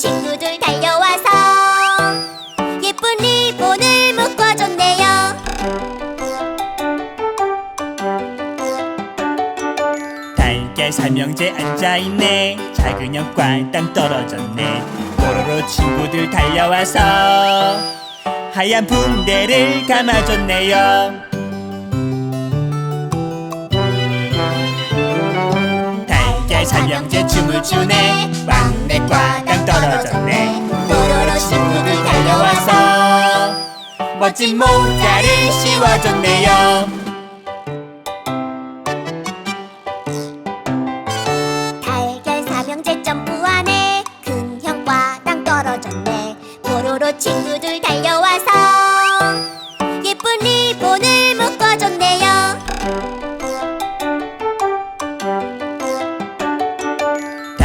친구들 달려와서 예쁜 리본을 묶어줬네요. 달걀 삼형제 앉아있네. 작은 형광 땅 떨어졌네. 뽀로로 친구들 달려와서 하얀 붕대를 감아줬네요. 달걀 삼형제 춤을 추네 떨어졌네. 뽀로로 친구들 달려와서 멋진 모자를 씌워줬네요. 달걀 삼형제 점프하네 큰 형과 땅 떨어졌네. 뽀로로 친구들 달려와서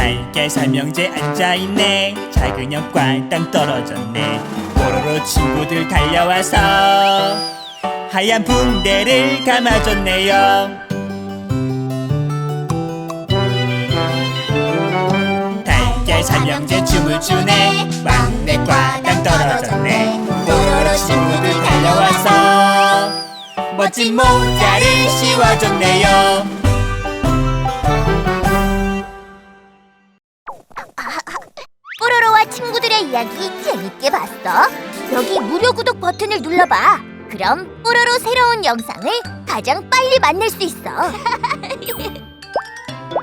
달걀 삼형제 앉아있네. 작은 형광 땅 떨어졌네. 뽀로로 친구들 달려와서 하얀 붕대를 감아줬네요. 달걀 삼형제 춤을 추네. 막내과 땅 떨어졌네. 뽀로로 친구들 달려와서 멋진 모자를 씌워줬네요 이야기 재밌게 봤어? 여기 무료 구독 버튼을 눌러봐. 그럼 뽀로로 새로운 영상을 가장 빨리 만날 수 있어.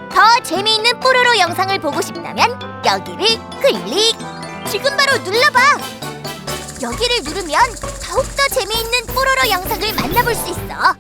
더 재미있는 뽀로로 영상을 보고 싶다면 여기를 클릭. 지금 바로 눌러봐. 여기를 누르면 더욱더 재미있는 뽀로로 영상을 만나볼 수 있어.